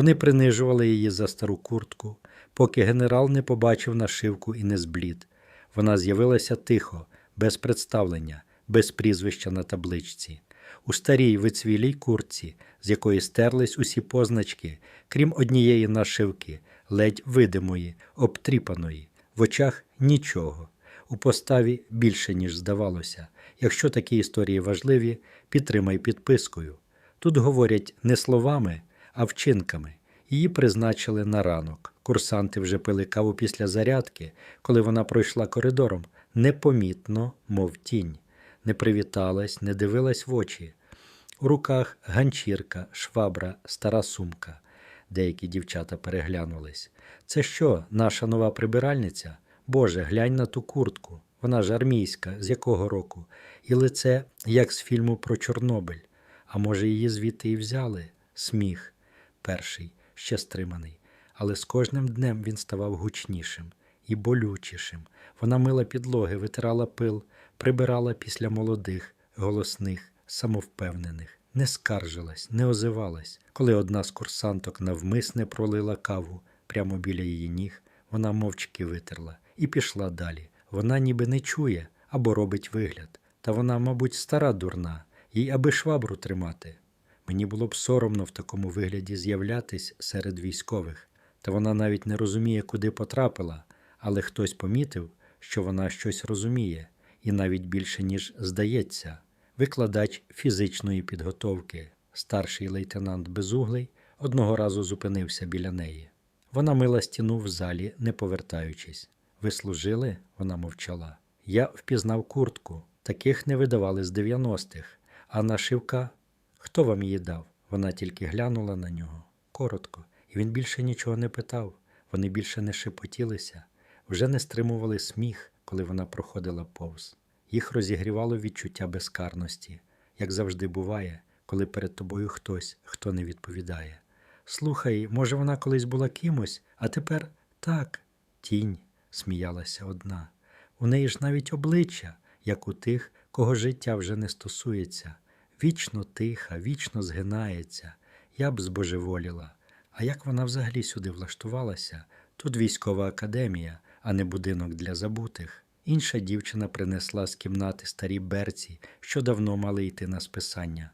Вони принижували її за стару куртку, поки генерал не побачив нашивку і не зблід. Вона з'явилася тихо, без представлення, без прізвища на табличці. У старій вицвілій куртці, з якої стерлись усі позначки, крім однієї нашивки, ледь видимої, обтріпаної, в очах нічого. У поставі більше, ніж здавалося. Якщо такі історії важливі, підтримай підпискою. Тут говорять не словами, а вчинками. Її призначили на ранок. Курсанти вже пили каву після зарядки, коли вона пройшла коридором, непомітно, мов тінь, не привіталась, не дивилась в очі. У руках ганчірка, швабра, стара сумка. Деякі дівчата переглянулись. Це що, наша нова прибиральниця? Боже, глянь на ту куртку. Вона ж армійська, з якого року? І лице, як з фільму про Чорнобиль. А може, її звідти і взяли? Сміх. Перший, ще стриманий. Але з кожним днем він ставав гучнішим і болючішим. Вона мила підлоги, витирала пил, прибирала після молодих, голосних, самовпевнених, не скаржилась, не озивалась. Коли одна з курсанток навмисне пролила каву прямо біля її ніг, вона мовчки витерла і пішла далі. Вона ніби не чує або робить вигляд. Та вона, мабуть, стара дурна, їй аби швабру тримати. Мені було б соромно в такому вигляді з'являтись серед військових, та вона навіть не розуміє, куди потрапила, але хтось помітив, що вона щось розуміє, і навіть більше, ніж здається. Викладач фізичної підготовки, старший лейтенант Безуглий, одного разу зупинився біля неї. Вона мила стіну в залі, не повертаючись. Ви служили? Вона мовчала. Я впізнав куртку. Таких не видавали з 90-х. А нашивка Хто вам її дав? Вона тільки глянула на нього коротко, і він більше нічого не питав. Вони більше не шепотілися, вже не стримували сміх, коли вона проходила повз. Їх розігрівало відчуття безкарності, як завжди буває, коли перед тобою хтось, хто не відповідає. Слухай, може, вона колись була кимось, а тепер так, тінь, сміялася одна. У неї ж навіть обличчя, як у тих, кого життя вже не стосується вічно тиха, вічно згинається, я б збожеволіла. А як вона взагалі сюди влаштувалася? Тут військова академія, а не будинок для забутих. Інша дівчина принесла з кімнати старі берці, що давно мали йти на списання.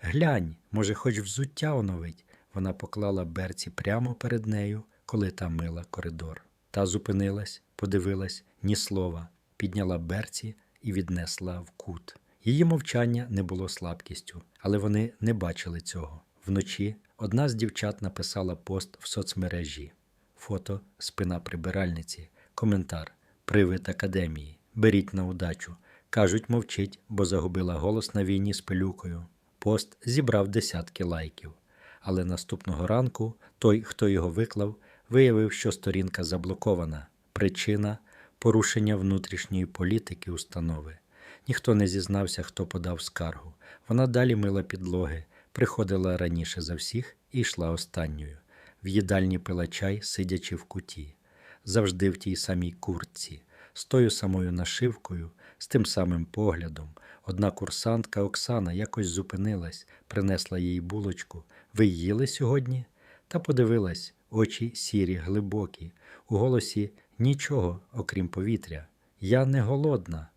Глянь, може, хоч взуття оновить. Вона поклала берці прямо перед нею, коли та мила коридор. Та зупинилась, подивилась, ні слова, підняла берці і віднесла в кут. Її мовчання не було слабкістю, але вони не бачили цього. Вночі одна з дівчат написала пост в соцмережі: фото, спина прибиральниці, коментар, привид академії. Беріть на удачу. Кажуть, мовчить, бо загубила голос на війні з пилюкою. Пост зібрав десятки лайків. Але наступного ранку той, хто його виклав, виявив, що сторінка заблокована. Причина порушення внутрішньої політики установи. Ніхто не зізнався, хто подав скаргу. Вона далі мила підлоги, приходила раніше за всіх і йшла останньою. В їдальні пила чай, сидячи в куті, завжди в тій самій куртці, з тою самою нашивкою, з тим самим поглядом. Одна курсантка Оксана якось зупинилась, принесла їй булочку. Ви їли сьогодні? Та подивилась, очі сірі, глибокі, у голосі нічого, окрім повітря. Я не голодна.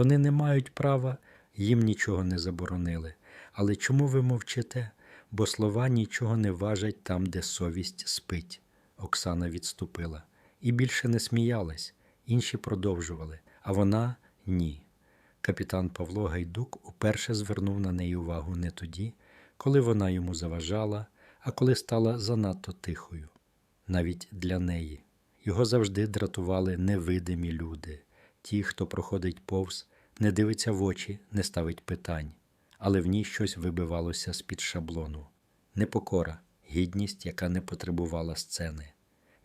Вони не мають права, їм нічого не заборонили. Але чому ви мовчите? Бо слова нічого не важать там, де совість спить. Оксана відступила і більше не сміялась, інші продовжували, а вона ні. Капітан Павло Гайдук уперше звернув на неї увагу не тоді, коли вона йому заважала, а коли стала занадто тихою, навіть для неї. Його завжди дратували невидимі люди ті, хто проходить повз, не дивиться в очі, не ставить питань, але в ній щось вибивалося з-під шаблону. Непокора, гідність, яка не потребувала сцени.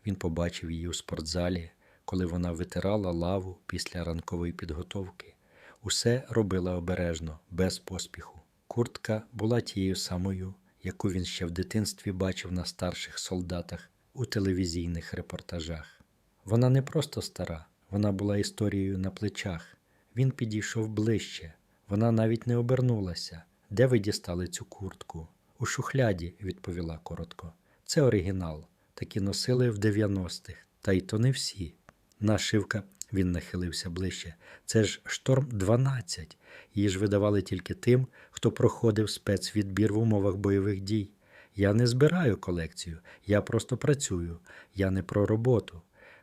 Він побачив її у спортзалі, коли вона витирала лаву після ранкової підготовки. Усе робила обережно, без поспіху. Куртка була тією самою, яку він ще в дитинстві бачив на старших солдатах у телевізійних репортажах. Вона не просто стара, вона була історією на плечах. Він підійшов ближче. Вона навіть не обернулася. Де ви дістали цю куртку? У шухляді, відповіла коротко. Це оригінал. Такі носили в 90-х, та й то не всі. Нашивка, він нахилився ближче. Це ж шторм 12. Її ж видавали тільки тим, хто проходив спецвідбір в умовах бойових дій. Я не збираю колекцію, я просто працюю, я не про роботу.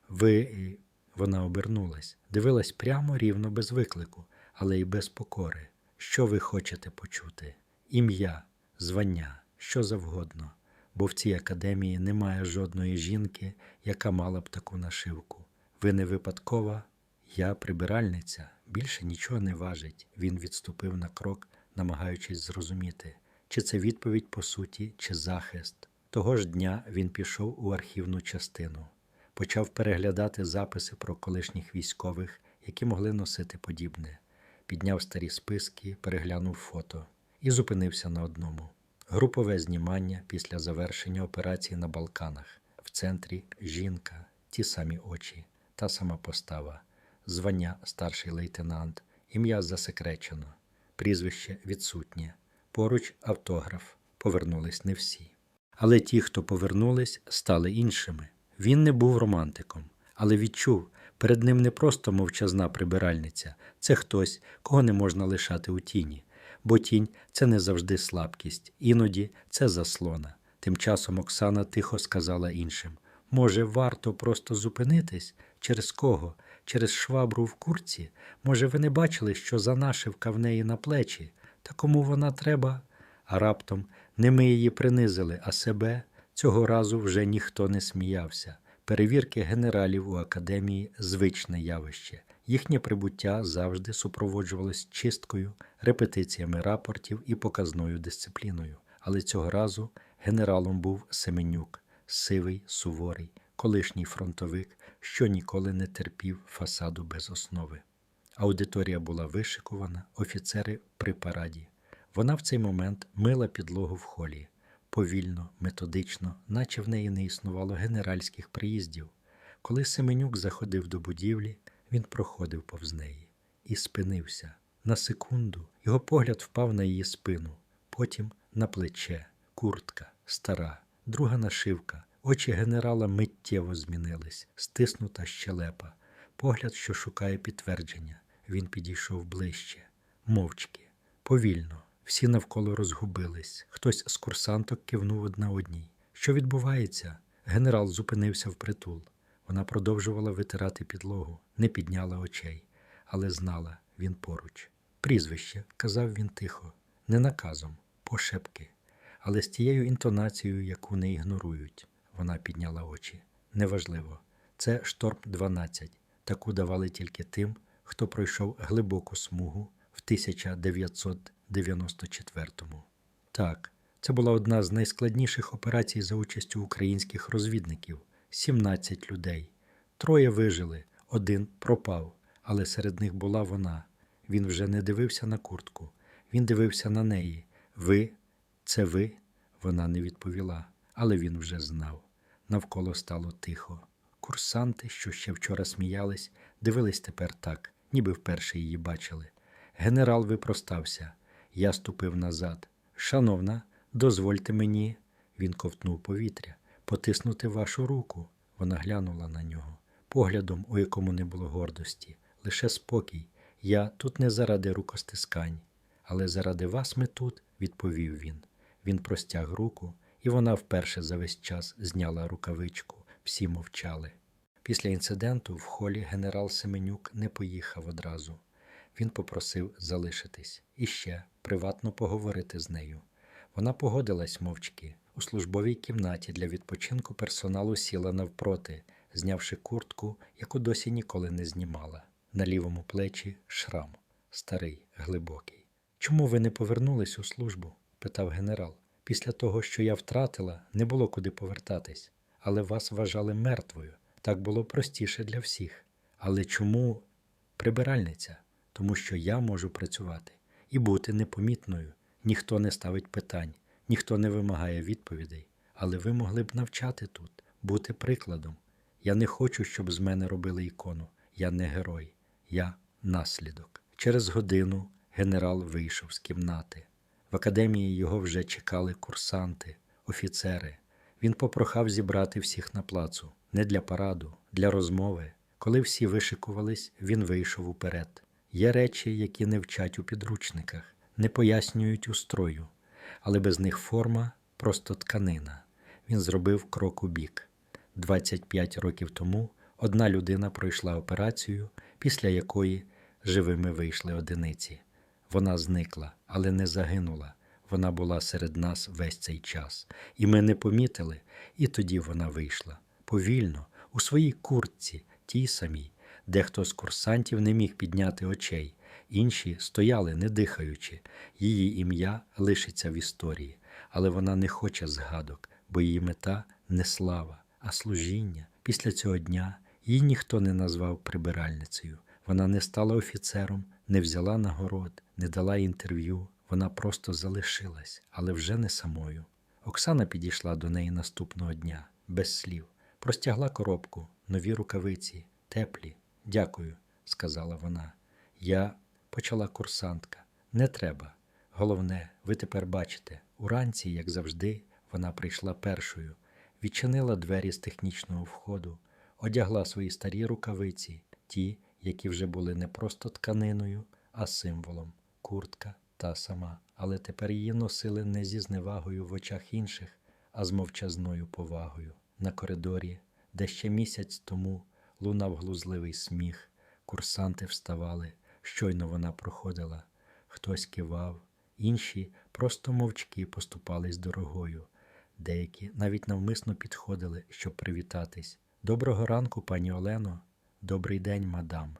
Ви. Вона обернулась, дивилась прямо рівно без виклику, але й без покори. Що ви хочете почути? Ім'я, звання, що завгодно. Бо в цій академії немає жодної жінки, яка мала б таку нашивку. Ви не випадкова, я прибиральниця, більше нічого не важить. Він відступив на крок, намагаючись зрозуміти, чи це відповідь по суті, чи захист. Того ж дня він пішов у архівну частину, почав переглядати записи про колишніх військових, які могли носити подібне, підняв старі списки, переглянув фото і зупинився на одному. Групове знімання після завершення операції на Балканах. В центрі жінка, ті самі очі, та сама постава, звання старший лейтенант, ім'я засекречено, прізвище відсутнє, поруч автограф. Повернулись не всі. Але ті, хто повернулись, стали іншими. Він не був романтиком, але відчув, перед ним не просто мовчазна прибиральниця, це хтось, кого не можна лишати у тіні. Бо тінь це не завжди слабкість, іноді це заслона. Тим часом Оксана тихо сказала іншим: може, варто просто зупинитись? Через кого? Через швабру в курці? Може, ви не бачили, що за нашивка в неї на плечі? Та кому вона треба? А раптом не ми її принизили, а себе цього разу вже ніхто не сміявся. Перевірки генералів у академії звичне явище. Їхнє прибуття завжди супроводжувалось чисткою, репетиціями рапортів і показною дисципліною. Але цього разу генералом був Семенюк, сивий, суворий, колишній фронтовик, що ніколи не терпів фасаду без основи. Аудиторія була вишикувана, офіцери при параді. Вона в цей момент мила підлогу в холі, повільно, методично, наче в неї не існувало генеральських приїздів. Коли Семенюк заходив до будівлі, він проходив повз неї і спинився. На секунду його погляд впав на її спину, потім на плече, куртка, стара, друга нашивка. Очі генерала миттєво змінились, стиснута щелепа, погляд, що шукає підтвердження. Він підійшов ближче, мовчки, повільно. Всі навколо розгубились. Хтось з курсанток кивнув одна одній. Що відбувається? Генерал зупинився впритул. Вона продовжувала витирати підлогу, не підняла очей, але знала він поруч. Прізвище, казав він тихо, не наказом, пошепки, але з тією інтонацією, яку не ігнорують. Вона підняла очі. Неважливо. Це шторм 12. Таку давали тільки тим, хто пройшов глибоку смугу в 1994-му. Так, це була одна з найскладніших операцій за участю українських розвідників 17 людей. Троє вижили, один пропав, але серед них була вона. Він вже не дивився на куртку, він дивився на неї. Ви, це ви? Вона не відповіла, але він вже знав. Навколо стало тихо. Курсанти, що ще вчора сміялись, дивились тепер так, ніби вперше її бачили. Генерал випростався. Я ступив назад. Шановна, дозвольте мені, він ковтнув повітря, потиснути вашу руку. Вона глянула на нього, поглядом, у якому не було гордості, лише спокій. Я тут не заради рукостискань, але заради вас ми тут, відповів він. Він простяг руку, і вона вперше за весь час зняла рукавичку. Всі мовчали. Після інциденту в холі генерал Семенюк не поїхав одразу. Він попросив залишитись і ще приватно поговорити з нею. Вона погодилась мовчки. У службовій кімнаті для відпочинку персоналу сіла навпроти, знявши куртку, яку досі ніколи не знімала. На лівому плечі шрам, старий, глибокий. Чому ви не повернулись у службу? питав генерал. Після того, що я втратила, не було куди повертатись, але вас вважали мертвою. Так було простіше для всіх. Але чому прибиральниця? Тому що я можу працювати і бути непомітною. Ніхто не ставить питань, ніхто не вимагає відповідей. Але ви могли б навчати тут, бути прикладом. Я не хочу, щоб з мене робили ікону. Я не герой, я наслідок. Через годину генерал вийшов з кімнати. В академії його вже чекали курсанти, офіцери. Він попрохав зібрати всіх на плацу, не для параду, для розмови. Коли всі вишикувались, він вийшов уперед. Є речі, які не вчать у підручниках, не пояснюють устрою, але без них форма просто тканина. Він зробив крок у бік. 25 років тому одна людина пройшла операцію, після якої живими вийшли одиниці. Вона зникла, але не загинула. Вона була серед нас весь цей час. І ми не помітили, і тоді вона вийшла. Повільно, у своїй куртці, тій самій. Дехто з курсантів не міг підняти очей, інші стояли, не дихаючи. Її ім'я лишиться в історії, але вона не хоче згадок, бо її мета не слава, а служіння. Після цього дня її ніхто не назвав прибиральницею. Вона не стала офіцером, не взяла нагород, не дала інтерв'ю. Вона просто залишилась, але вже не самою. Оксана підійшла до неї наступного дня, без слів, простягла коробку, нові рукавиці, теплі. Дякую, сказала вона. Я почала курсантка. Не треба. Головне, ви тепер бачите, уранці, як завжди, вона прийшла першою, відчинила двері з технічного входу, одягла свої старі рукавиці, ті, які вже були не просто тканиною, а символом, куртка та сама. Але тепер її носили не зі зневагою в очах інших, а з мовчазною повагою. На коридорі, де ще місяць тому лунав глузливий сміх, курсанти вставали, щойно вона проходила. Хтось кивав, інші просто мовчки поступались дорогою. Деякі навіть навмисно підходили, щоб привітатись. Доброго ранку, пані Олено. Добрий день, мадам.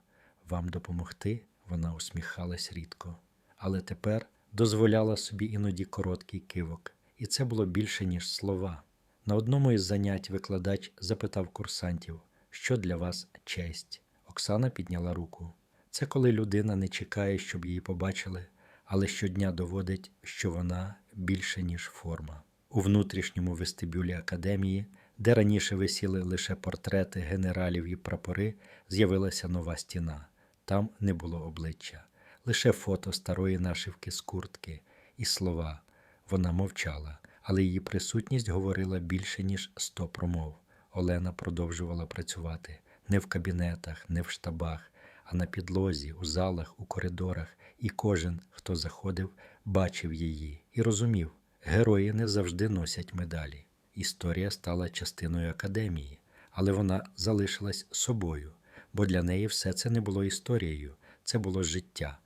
Вам допомогти? Вона усміхалась рідко. Але тепер дозволяла собі іноді короткий кивок, і це було більше, ніж слова. На одному із занять викладач запитав курсантів, що для вас честь. Оксана підняла руку. Це коли людина не чекає, щоб її побачили, але щодня доводить, що вона більше, ніж форма. У внутрішньому вестибюлі академії, де раніше висіли лише портрети генералів і прапори, з'явилася нова стіна. Там не було обличчя, лише фото старої нашивки з куртки і слова. Вона мовчала, але її присутність говорила більше, ніж сто промов. Олена продовжувала працювати не в кабінетах, не в штабах, а на підлозі, у залах, у коридорах, і кожен, хто заходив, бачив її і розумів, герої не завжди носять медалі. Історія стала частиною академії, але вона залишилась собою, бо для неї все це не було історією, це було життя.